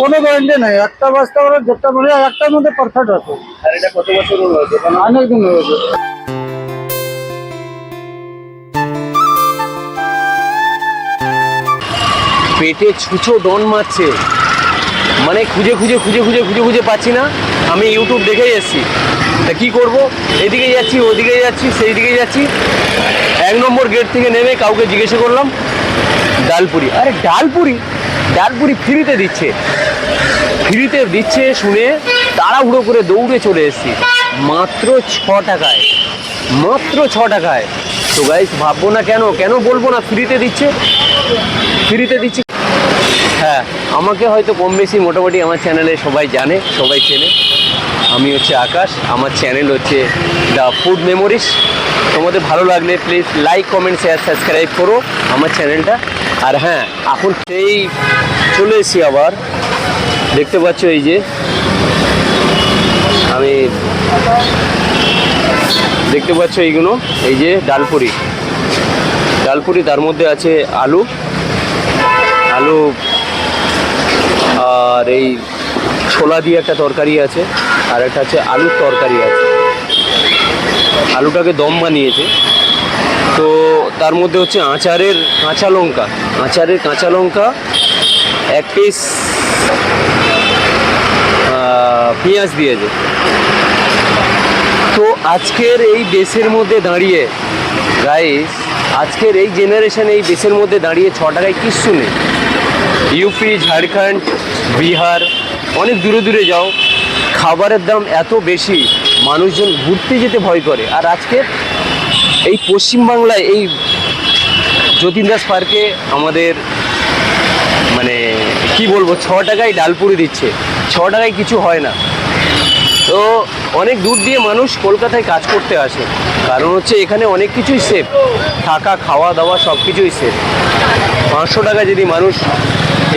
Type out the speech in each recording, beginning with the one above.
কোনো গ্যারান্টি নেই। একটা বাজতে পারে, যেটা মানে একটার মধ্যে পারফেক্ট আছে। অনেক দিন হয়েছে পেটে ছুঁচো ডন মারছে। মানে খুঁজে খুঁজে খুঁজে খুঁজে খুঁজে খুঁজে পাচ্ছি না। আমি ইউটিউব দেখেই এসেছি। তা কী করব? এদিকে যাচ্ছি, ওদিকে যাচ্ছি সেই দিকে যাচ্ছি। এক নম্বর গেট থেকে নেমে কাউকে জিজ্ঞেস করলাম, ডালপুরি। আরে ডালপুরি? ডালপুরি ফ্রিতে দিচ্ছে। ফ্রিতে দিচ্ছে শুনে তাড়াহুড়ো করে দৌড়ে চলে এসেছি। মাত্র ছ টাকায়। মাত্র ছ টাকায়। তো গাইস ভাববো না কেন? কেন বলব না? ফ্রিতে দিচ্ছে। ফ্রিতে দিচ্ছে। হ্যাঁ আমাকে হয়তো কম বেশি মোটামুটি আমার চ্যানেলে সবাই জানে, সবাই চেনে। আমি হচ্ছে আকাশ, আমার চ্যানেল হচ্ছে দ্য ফুড মেমোরিজ তোমাদের ভালো লাগলে please like comment share subscribe করো আমার চ্যানেলটা আর হ্যাঁ এখন সেই চলে এসেছি আবার। দেখতে পাচ্ছ এই যে, আমি দেখতে পাচ্ছ এইগুলো, এই যে ডালপুরি। ডালপুরি তার মধ্যে আছে আলু। আলু আর এই ছোলা দিয়ে একটা তরকারি আছে, আর একটা আছে আলুর তরকারি আছে। আলুটাকে দম বানিয়েছে। তো তার মধ্যে হচ্ছে আচারের কাঁচা লঙ্কা। আচারের কাঁচা লঙ্কা, এক পিস পেঁয়াজ দিয়েছে। তো আজকের এই দেশের মধ্যে দাঁড়িয়ে গাইস আজকের এই জেনারেশন এই দেশের মধ্যে দাঁড়িয়ে ছ টাকায় কিচ্ছু নেই। ইউপি ঝাড়খণ্ড বিহার অনেক দূরে দূরে যাও। খাবারের দাম এত বেশি, মানুষজন ঘুরতে যেতে ভয় করে। আর আজকে এই পশ্চিমবাংলায় এই যতীন দাস পার্কে আমাদের মানে কি বলব, ছ টাকায় ডালপুরি দিচ্ছে। ছ টাকায় কিছু হয় না। তো অনেক দূর দিয়ে মানুষ কলকাতায় কাজ করতে আসে। কারণ হচ্ছে এখানে অনেক কিছুই সেফ থাকা, খাওয়া, দাওয়া সব কিছুই সেফ পাঁচশো টাকা যদি মানুষ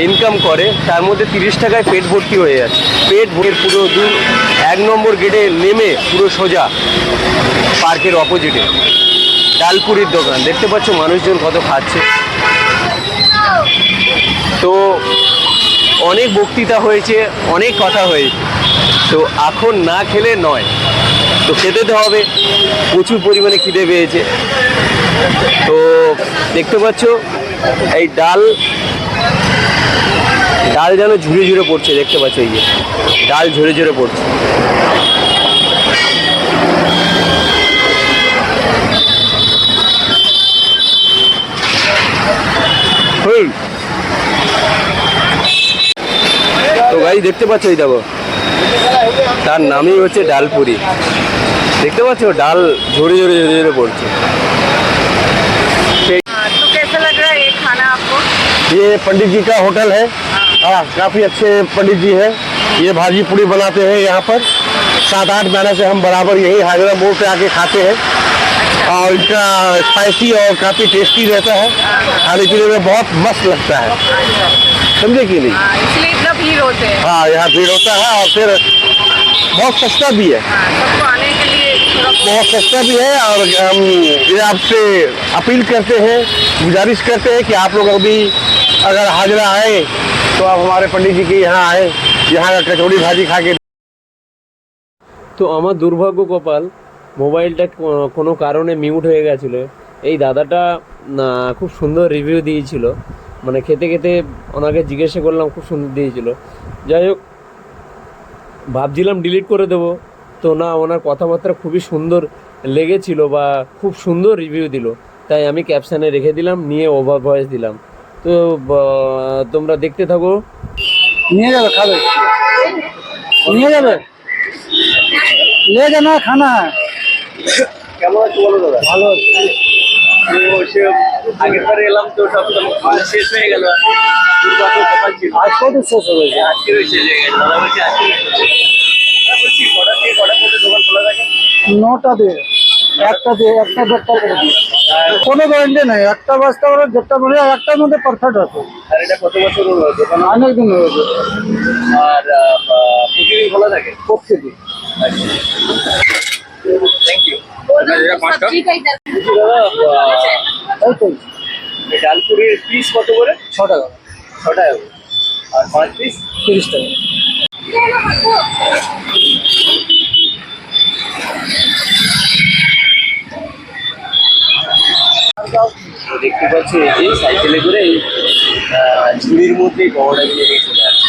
ইনকাম করে, তার মধ্যে তিরিশ টাকায় পেট ভর্তি হয়ে যাচ্ছে পেট ভর্তির পুরো দু, এক নম্বর গেটে নেমে পুরো সোজা পার্কের অপোজিটে ডালপুরির দোকান। দেখতে পাচ্ছ মানুষজন কত খাচ্ছে। তো অনেক বক্তৃতা হয়েছে, অনেক কথা হয়েছে। তো এখন না খেলে নয়। তো খেতে তো হবে। প্রচুর পরিমাণে খিদে পেয়েছে। তো দেখতে পাচ্ছ এই ডাল ডাল যেন ঝুড়ে ঝুড়ে পড়ছে, দেখতে পাচ্ছ এই যে। ডাল ঝরে ঝরে পড়ছে। তো গাই দেখতে পাচ্ছ এই দেখো, তার নামই হচ্ছে ডালপুরি। দেখতে পাচ্ছ, ডাল ঝরে ঝরে ঝরে ঝরে পড়ছে। ये पंडित जी का होटल है। हाँ। काफ़ी अच्छे पंडित जी हैं। ये भाजी पूड़ी बनाते हैं यहाँ पर। सात आठ महीने से हम बराबर यही हाजरा मोड़ पे आके खाते हैं। और इनका स्पाइसी और काफ़ी टेस्टी रहता है। खाने पीने में बहुत मस्त लगता है। समझे कि नहीं? हाँ, इसलिए इतना भीड़ होते हैं। हाँ यहाँ भीड़ होता है और फिर बहुत सस्ता भी है। हाँ, आने के लिए बहुत सस्ता भी है और हम ये आपसे अपील करते हैं गुजारिश करते हैं कि आप लोग अभी अगर हाजरा आए तो आप हमारे पंडित जी के यहाँ आए यहाँ का कचौड़ी भाजी खा के তো আমার দুর্ভাগ্য কপাল মোবাইলটা কো- কোনো কারণে মিউট হয়ে গেছিলো এই দাদাটা না খুব সুন্দর রিভিউ দিয়েছিল মানে খেতে খেতে ওনাকে জিজ্ঞাসা করলাম খুব সুন্দর দিয়েছিল যাই হোক ভাবছিলাম ডিলিট করে দেবো তো না ওনার কথাবার্তা খুবই সুন্দর লেগেছিল বা খুব সুন্দর রিভিউ দিল তাই আমি ক্যাপশানে রেখে দিলাম নিয়ে ওভার ভয়েস দিলাম তো তোমরা দেখতে থাকো। নিয়ে যাবে খাবে। নিয়ে যাবে। নিয়ে জানা খানা। কেমন আছে বলো দাদা? ভালো আছে। আগের পরে এলাম তো সব শেষ হয়ে তো শেষ হয়ে গেছে। কটা দোকান খোলা থাকে? নটা দিয়ে। একটা দিয়ে একটা দেড়টা করে দিই কোনো গ্যারান্টি নাই। একটা বাজতে পারে যেটা বলে একটার মধ্যে পারফেক্ট আছে। আর এটা কত বছর হলো? দোকান অনেক দিন হয়েছে আর প্রতিদিন খোলা থাকে? প্রতিদিন। থ্যাংক ইউ ডালপুরির পিস কত করে? ছ টাকা। ছ টাকা। আর পাঁচ পিস তিরিশ টাকা। পাচ্ছি এই সাইকেলে করে এই ঝুড়ির মধ্যে গড়া দিয়ে চলে আসছে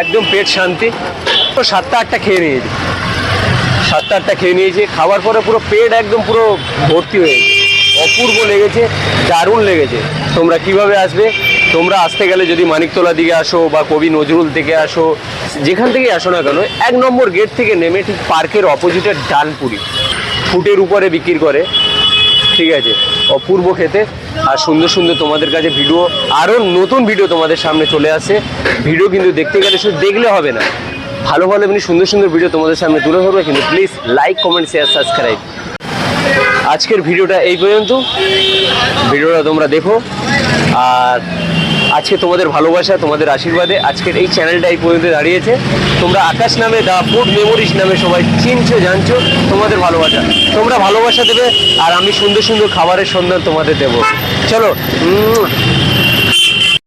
একদম পেট শান্তি। তো সাতটা আটটা খেয়ে নিয়েছি। সাতটা আটটা খেয়ে নিয়েছি। খাওয়ার পরে পুরো পেট একদম পুরো ভর্তি হয়ে অপূর্ব লেগেছে, দারুণ লেগেছে। তোমরা কীভাবে আসবে? তোমরা আসতে গেলে যদি মানিকতলা দিকে আসো বা কবি নজরুল থেকে আসো, যেখান থেকে আসো না কেন, এক নম্বর গেট থেকে নেমে ঠিক পার্কের অপোজিটে ডালপুরি ফুটের উপরে বিক্রি করে। ঠিক আছে। অপূর্ব খেতে। আর সুন্দর সুন্দর তোমাদের কাছে ভিডিও আরও নতুন ভিডিও তোমাদের সামনে চলে আসে। ভিডিও কিন্তু দেখতে গেলে শুধু দেখলে হবে না। ভালো ভালো এমনি সুন্দর সুন্দর ভিডিও তোমাদের সামনে তুলে ধরবে, কিন্তু please like comment share subscribe আজকের ভিডিওটা এই পর্যন্ত। ভিডিওটা তোমরা দেখো। আর আজকে তোমাদের ভালোবাসা, তোমাদের আশীর্বাদে আজকের এই চ্যানেলটা এই পর্যন্ত দাঁড়িয়েছে। তোমরা আকাশ নামে দা ফুড মেমোরিজ নামে সবাই চিনছো, জানছো, তোমাদের ভালোবাসা। তোমরা ভালোবাসা দেবে আর আমি সুন্দর সুন্দর খাবারের সন্ধান তোমাদের দেবো। চলো